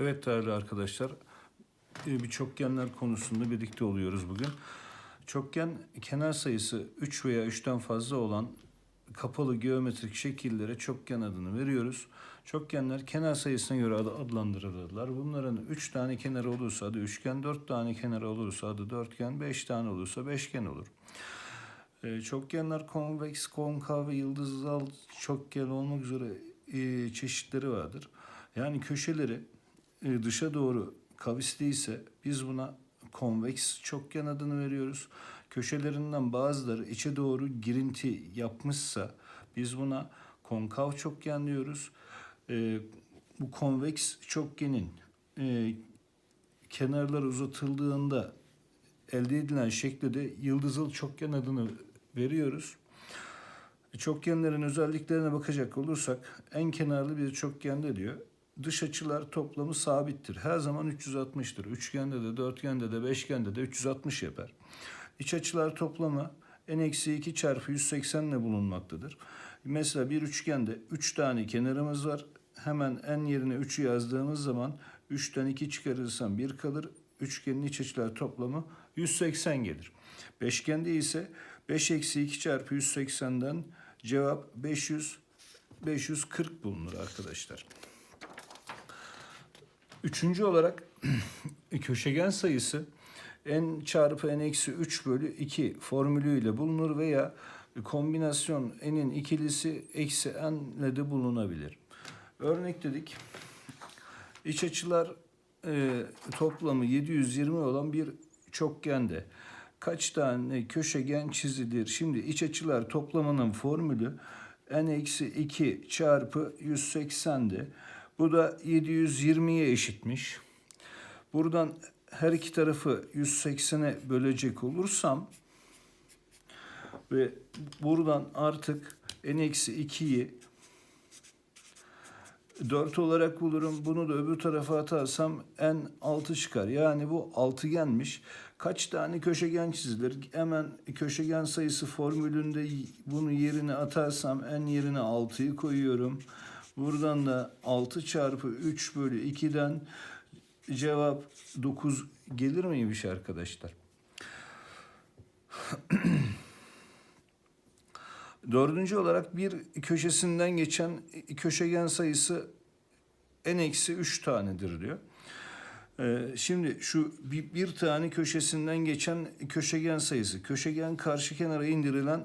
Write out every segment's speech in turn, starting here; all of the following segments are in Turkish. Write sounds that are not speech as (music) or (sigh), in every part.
Evet değerli arkadaşlar, e, bir çokgenler konusunda birlikte oluyoruz bugün. Çokgen kenar sayısı 3 veya 3'ten fazla olan kapalı geometrik şekillere çokgen adını veriyoruz. Çokgenler kenar sayısına göre adlandırılırlar. Bunların 3 tane kenarı olursa adı üçgen, 4 tane kenarı olursa adı dörtgen, 5 tane olursa beşgen olur. E, Çokgenler konveks, konkav ve yıldızal çokgen olmak üzere e, çeşitleri vardır. Yani köşeleri dışa doğru kavisliyse biz buna konveks çokgen adını veriyoruz. Köşelerinden bazıları içe doğru girinti yapmışsa biz buna konkav çokgen diyoruz. E, bu konveks çokgenin e, kenarları uzatıldığında elde edilen şekle de yıldızıl çokgen adını veriyoruz. Çokgenlerin özelliklerine bakacak olursak en kenarlı bir çokgende diyor dış açılar toplamı sabittir. Her zaman 360'tır. Üçgende de, dörtgende de, beşgende de 360 yapar. İç açılar toplamı n-2 çarpı 180 ile bulunmaktadır. Mesela bir üçgende 3 tane kenarımız var. Hemen n yerine 3'ü yazdığımız zaman 3'ten 2 çıkarırsam 1 kalır. Üçgenin iç açılar toplamı 180 gelir. Beşgende ise 5 eksi 2 çarpı 180'den cevap 500 540 bulunur arkadaşlar. Üçüncü olarak (clears throat) köşegen sayısı n çarpı n eksi 3 bölü 2 formülüyle bulunur veya kombinasyon n'in ikilisi eksi n ile de bulunabilir. Örnek dedik. İç açılar e, toplamı 720 olan bir çokgende kaç tane köşegen çizilir? Şimdi iç açılar toplamının formülü n eksi 2 çarpı 180'di. Bu da 720'ye eşitmiş. Buradan her iki tarafı 180'e bölecek olursam ve buradan artık n-2'yi 4 olarak bulurum. Bunu da öbür tarafa atarsam n 6 çıkar. Yani bu altıgenmiş. Kaç tane köşegen çizilir? Hemen köşegen sayısı formülünde bunu yerine atarsam n yerine 6'yı koyuyorum. Buradan da 6 çarpı 3 bölü 2'den cevap 9 gelir miymiş arkadaşlar? (clears throat) Dördüncü olarak bir köşesinden geçen köşegen sayısı n eksi 3 tanedir diyor. Ee, şimdi şu bir, bir tane köşesinden geçen köşegen sayısı. Köşegen karşı kenara indirilen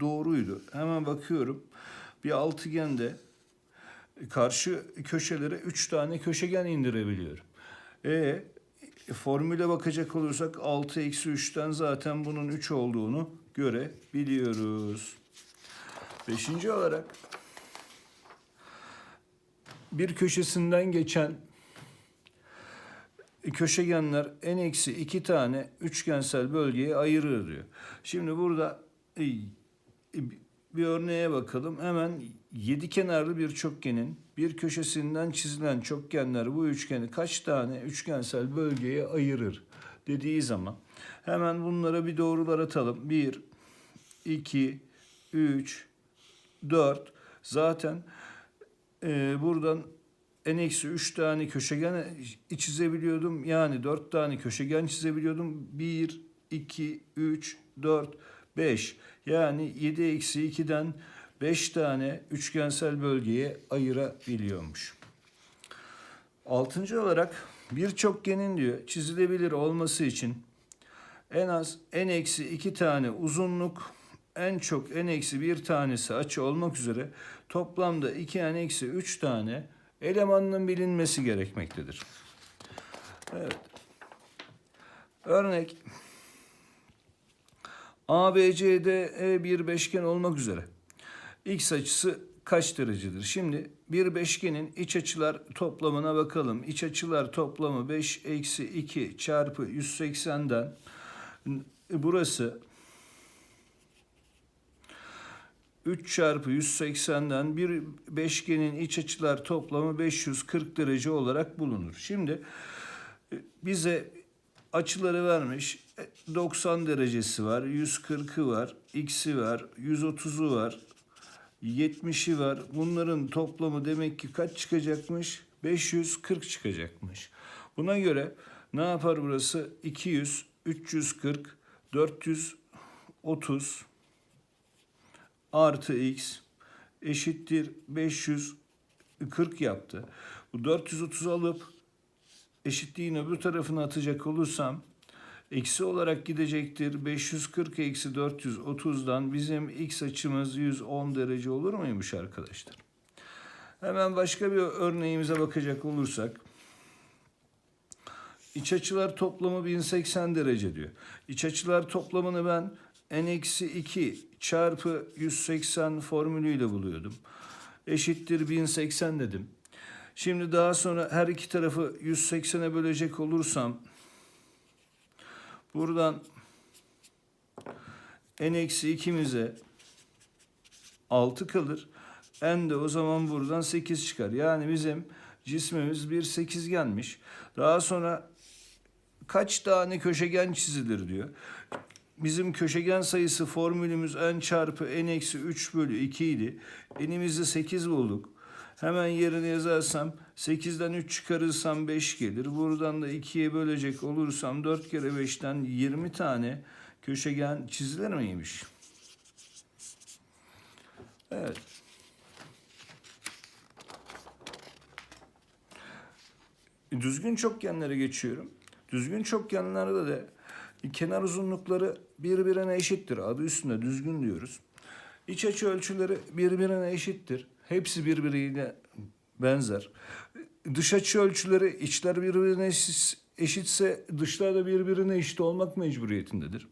doğruydu. Hemen bakıyorum. Bir altıgende karşı köşelere 3 tane köşegen indirebiliyorum. E formüle bakacak olursak 6 eksi 3'ten zaten bunun 3 olduğunu görebiliyoruz. Beşinci olarak bir köşesinden geçen köşegenler en eksi iki tane üçgensel bölgeye ayırır diyor. Şimdi burada bir örneğe bakalım. Hemen yedi kenarlı bir çokgenin bir köşesinden çizilen çokgenler bu üçgeni kaç tane üçgensel bölgeye ayırır dediği zaman hemen bunlara bir doğrular atalım. 1, 2, 3, 4 zaten e, buradan n-3 tane köşegen çizebiliyordum. Yani 4 tane köşegen çizebiliyordum. 1, 2, 3, 4, 5. Yani 7 eksi 2'den 5 tane üçgensel bölgeye ayırabiliyormuş. Altıncı olarak bir çokgenin diyor çizilebilir olması için en az n eksi 2 tane uzunluk en çok n eksi 1 tanesi açı olmak üzere toplamda 2 n eksi 3 tane elemanının bilinmesi gerekmektedir. Evet. Örnek ABCD E bir beşgen olmak üzere x açısı kaç derecedir? Şimdi bir beşgenin iç açılar toplamına bakalım. İç açılar toplamı 5 eksi 2 çarpı 180'den burası 3 çarpı 180'den bir beşgenin iç açılar toplamı 540 derece olarak bulunur. Şimdi bize açıları vermiş. 90 derecesi var, 140'ı var, x'i var, 130'u var, 70'i var. Bunların toplamı demek ki kaç çıkacakmış? 540 çıkacakmış. Buna göre ne yapar burası? 200, 340, 430 artı x eşittir 540 yaptı. Bu 430 alıp eşitliğin öbür tarafına atacak olursam eksi olarak gidecektir. 540 eksi 430'dan bizim x açımız 110 derece olur muymuş arkadaşlar? Hemen başka bir örneğimize bakacak olursak iç açılar toplamı 1080 derece diyor. İç açılar toplamını ben n-2 çarpı 180 formülüyle buluyordum. Eşittir 1080 dedim. Şimdi daha sonra her iki tarafı 180'e bölecek olursam buradan n-2'mize 6 kalır. N de o zaman buradan 8 çıkar. Yani bizim cismimiz bir sekizgenmiş. Daha sonra kaç tane köşegen çizilir diyor. Bizim köşegen sayısı formülümüz n çarpı n eksi 3 bölü 2 idi. N'imizi 8 bulduk. Hemen yerine yazarsam 8'den 3 çıkarırsam 5 gelir. Buradan da 2'ye bölecek olursam 4 kere 5'ten 20 tane köşegen çizilir miymiş? Evet. Düzgün çokgenlere geçiyorum. Düzgün çokgenlerde de kenar uzunlukları birbirine eşittir. Adı üstünde düzgün diyoruz. İç açı ölçüleri birbirine eşittir. Hepsi birbiriyle benzer. Dış açı ölçüleri içler birbirine eşit- eşitse dışlar da birbirine eşit olmak mecburiyetindedir.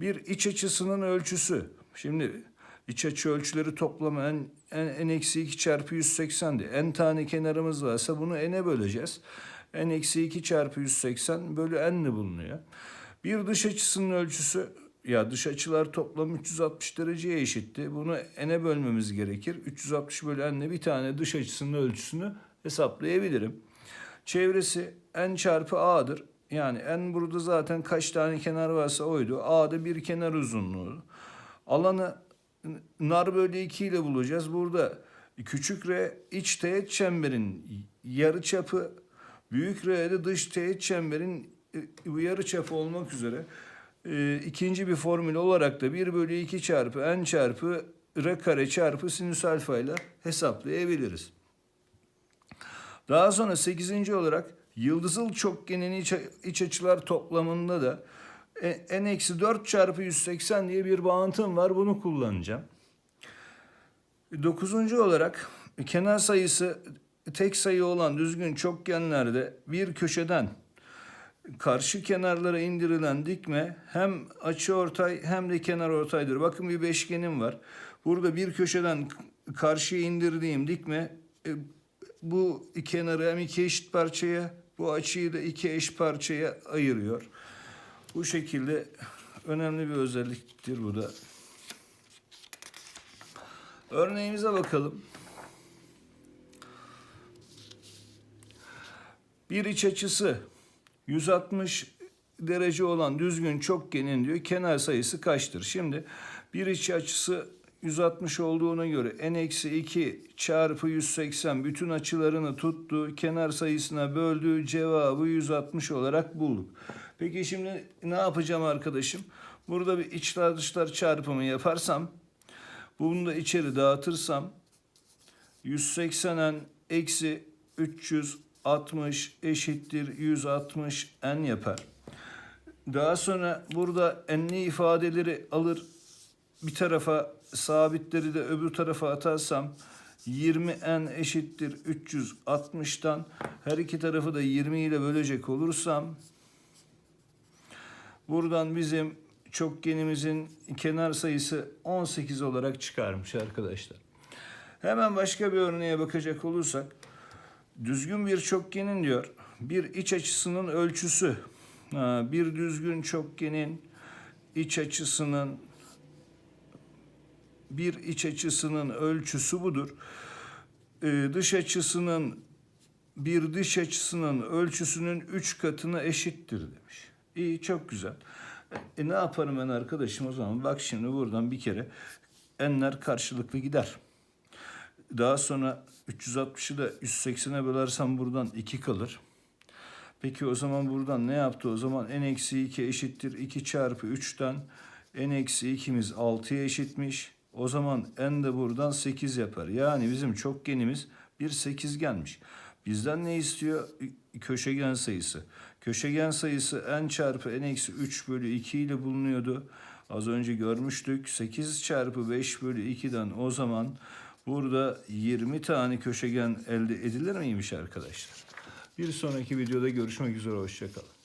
Bir iç açısının ölçüsü. Şimdi iç açı ölçüleri toplamı n, n, n eksi 2 çarpı 180'di. N tane kenarımız varsa bunu n'e böleceğiz. n eksi 2 çarpı 180 bölü n'li bulunuyor. Bir dış açısının ölçüsü ya dış açılar toplamı 360 dereceye eşitti. Bunu n'e bölmemiz gerekir. 360 bölü n'le bir tane dış açısının ölçüsünü hesaplayabilirim. Çevresi n çarpı a'dır. Yani n burada zaten kaç tane kenar varsa oydu. A'da bir kenar uzunluğu. Alanı nar bölü 2 ile bulacağız. Burada küçük r iç teğet çemberin yarı çapı, büyük r de dış teğet çemberin e, yarı çapı olmak üzere e, ikinci bir formül olarak da 1 bölü 2 çarpı n çarpı r kare çarpı sinüs alfa ile hesaplayabiliriz. Daha sonra 8. olarak yıldızıl çokgenin iç, iç açılar toplamında da e, n-4 çarpı 180 diye bir bağıntım var. Bunu kullanacağım. 9. olarak kenar sayısı tek sayı olan düzgün çokgenlerde bir köşeden karşı kenarlara indirilen dikme hem açı ortay hem de kenar ortaydır. Bakın bir beşgenim var. Burada bir köşeden karşıya indirdiğim dikme e, bu kenarı hem iki eşit parçaya bu açıyı da iki eş parçaya ayırıyor. Bu şekilde önemli bir özelliktir bu da. Örneğimize bakalım. Bir iç açısı 160 derece olan düzgün çokgenin diyor kenar sayısı kaçtır? Şimdi bir iç açısı 160 olduğuna göre n-2 çarpı 180 bütün açılarını tuttu. Kenar sayısına böldü. Cevabı 160 olarak bulduk. Peki şimdi ne yapacağım arkadaşım? Burada bir içler dışlar çarpımı yaparsam bunu da içeri dağıtırsam 180n eksi 360 eşittir 160 n yapar. Daha sonra burada n'li ifadeleri alır bir tarafa sabitleri de öbür tarafa atarsam 20n eşittir 360'tan her iki tarafı da 20 ile bölecek olursam buradan bizim çokgenimizin kenar sayısı 18 olarak çıkarmış arkadaşlar. Hemen başka bir örneğe bakacak olursak düzgün bir çokgenin diyor bir iç açısının ölçüsü bir düzgün çokgenin iç açısının bir iç açısının ölçüsü budur. Ee, dış açısının bir dış açısının ölçüsünün üç katına eşittir demiş. İyi çok güzel. E, ne yaparım ben arkadaşım o zaman? Bak şimdi buradan bir kere enler karşılıklı gider. Daha sonra 360'ı da 180'e bölersem buradan 2 kalır. Peki o zaman buradan ne yaptı? O zaman n eksi 2 eşittir 2 çarpı 3'ten n eksi 2'miz 6'ya eşitmiş. O zaman n de buradan 8 yapar. Yani bizim çokgenimiz bir sekizgenmiş. Bizden ne istiyor? Köşegen sayısı. Köşegen sayısı n çarpı n eksi 3 bölü 2 ile bulunuyordu. Az önce görmüştük. 8 çarpı 5 bölü 2'den o zaman burada 20 tane köşegen elde edilir miymiş arkadaşlar? Bir sonraki videoda görüşmek üzere. Hoşçakalın.